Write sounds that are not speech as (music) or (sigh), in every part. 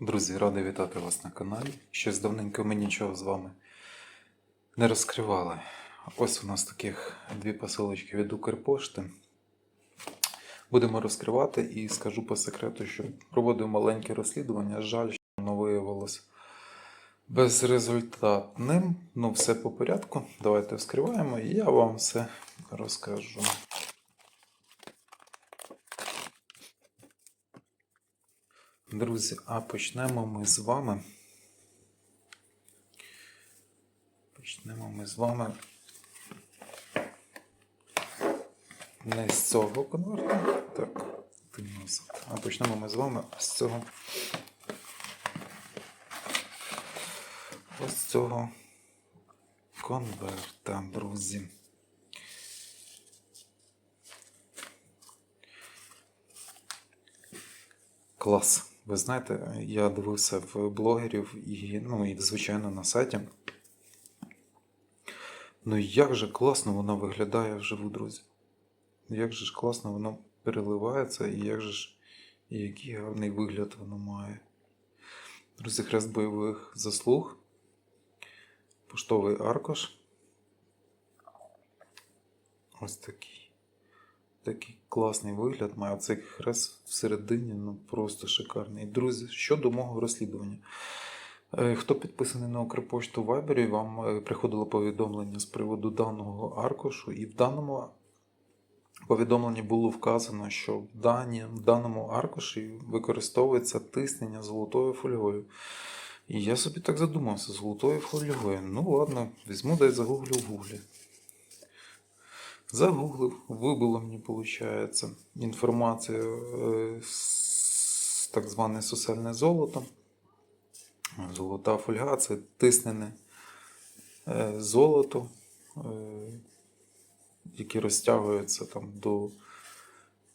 Друзі, радий вітати вас на каналі. Щось давненько ми нічого з вами не розкривали. Ось у нас таких дві посилочки від Укрпошти. Будемо розкривати і скажу по секрету, що проводив маленьке розслідування. Жаль, що воно виявилось безрезультатним. Ну, все по порядку. Давайте вскриваємо і я вам все розкажу. Друзі, а почнемо ми з вами. Почнемо ми з вами не з цього конверта. Так. А почнемо ми з вами з цього. Ось цього конверта, друзі. Клас. Ви знаєте, я дивився в блогерів і, ну, і звичайно на сайті. Ну як же класно воно виглядає вживу, друзі. Як же ж класно воно переливається, і як же ж і який гарний вигляд воно має. Друзі, хрест бойових заслуг. Поштовий аркуш. Ось такий. Такий класний вигляд має цей хрест всередині, ну просто шикарний. Друзі, щодо мого розслідування. Е, Хто підписаний на Укрпошту в Viber, вам е, приходило повідомлення з приводу даного аркушу, і в даному повідомленні було вказано, що в, даному аркуші використовується тиснення золотою фольгою. І я собі так задумався, золотою фольгою. Ну ладно, візьму дай загуглю в гуглі. Загуглив, вибило мені, виходить, інформацію е, з так зване сусальне золото. Золота фольга це тиснене е, золото, е, яке розтягується там до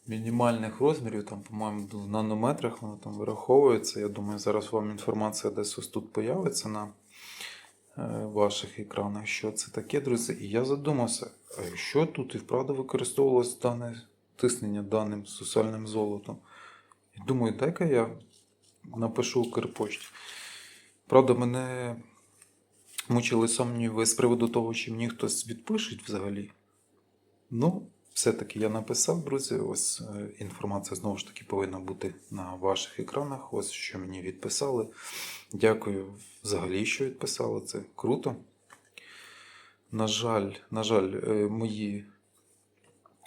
мінімальних розмірів, там, по-моєму, в нанометрах воно там вираховується. Я думаю, зараз вам інформація десь ось тут появиться на ваших екранах, що це таке, друзі. І я задумався, а якщо тут і вправду використовувалось дане тиснення даним сусальним золотом. І думаю, дай-ка я напишу Укрпошті. Правда, мене мучили сумніви з приводу того, чи мені хтось відпишуть взагалі. Ну, все-таки я написав, друзі. Ось е, інформація знову ж таки повинна бути на ваших екранах. Ось що мені відписали. Дякую взагалі, що відписали. Це круто. На жаль, на жаль, е, мої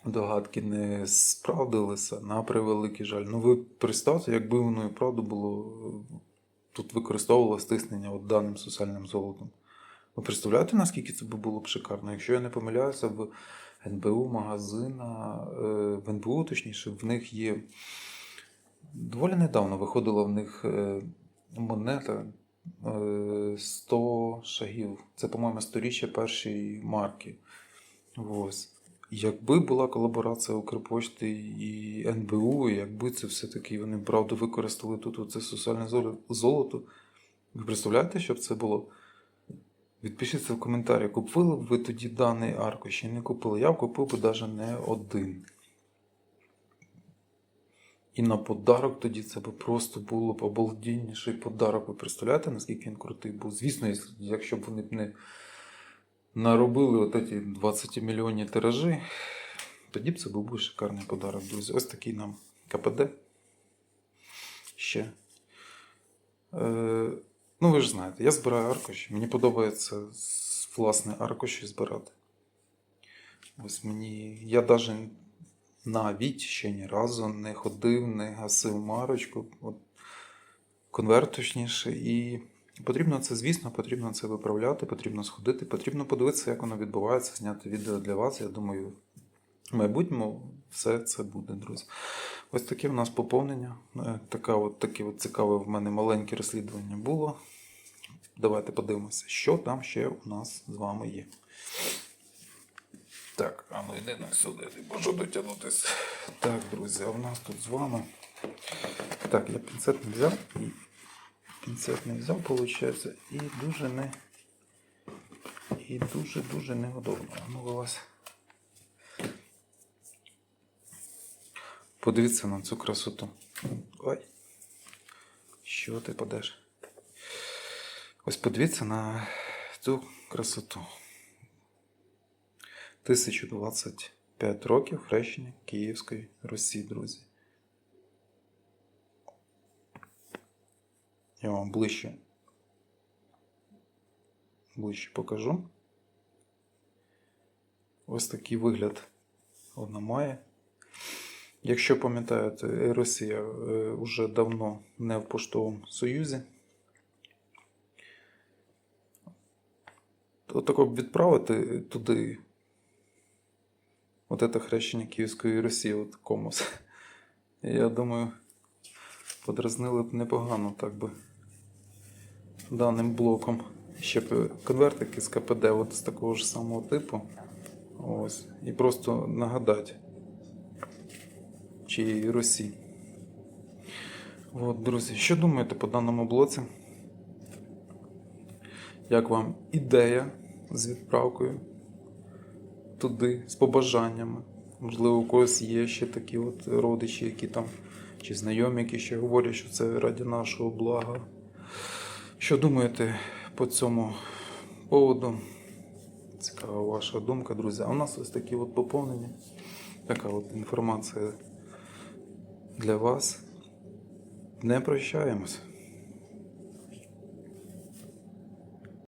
догадки не справдилися, на превеликий жаль. Ну, ви представте, якби воно і правда було е, тут використовувалось тиснення от даним сусальним золотом. Ви представляєте, наскільки це було б шикарно? Якщо я не помиляюся, в НБУ магазина, е, в НБУ, точніше, в них є доволі недавно виходила в них е, монета е, 100 шагів. Це, по-моєму, сторіччя першої марки. Ось. Якби була колаборація Укрпошти і НБУ, якби це все-таки вони правда використали тут оце соціальне золото, ви представляєте, що б це було? Відпишіться в коментарі, купили б ви тоді даний аркуш чи не купили. Я купив би навіть не один. І на подарок тоді це б просто було б обалдінніший подарок. Ви представляєте, наскільки він крутий був? Звісно, якщо б вони б не наробили от ці 20 мільйонні тиражі, тоді б це був би шикарний подарок, друзі. Ось такий нам КПД. Ще. Е, ну, ви ж знаєте, я збираю аркуші. Мені подобається власне аркуші збирати. Ось мені. Я навіть навіть ще ні разу не ходив, не гасив марочку. От, конверт точніше. І потрібно це, звісно, потрібно це виправляти, потрібно сходити, потрібно подивитися, як воно відбувається, зняти відео для вас. Я думаю, в майбутньому все це буде, друзі. Ось таке в нас поповнення. Е, Така от, таке от цікаве в мене маленьке розслідування було. Давайте подивимося, що там ще у нас з вами є. Так, а ну йди на сюди, не можу дотягнутися. Так, друзі, а в нас тут з вами. Так, я пінцет не взяв і пінцет не взяв, виходить, і дуже не. І дуже-дуже неудобно. А Ну, вилазь. Подивіться на цю красоту. Ой. Що ти падеш? Ось подивіться на цю красоту. 1025 років хрещення Київської Русі, друзі. Я вам ближче, ближче покажу. Ось такий вигляд вона має. Якщо пам'ятаєте, Росія е, вже давно не в поштовому союзі. Отако б відправити туди. От це хрещення Київської Росії, от комусь. (laughs) Я думаю, подразнили б непогано так би даним блоком. Ще б конвертики з КПД от з такого ж самого типу. Ось. І просто нагадати, чи Росії. От, друзі, що думаєте по даному блоці? Як вам ідея з відправкою туди, з побажаннями? Можливо, у когось є ще такі от родичі, які там, чи знайомі, які ще говорять, що це раді нашого блага. Що думаєте по цьому поводу? Цікава ваша думка, друзі. А у нас ось такі от поповнення. Така от інформація для вас. Не прощаємось.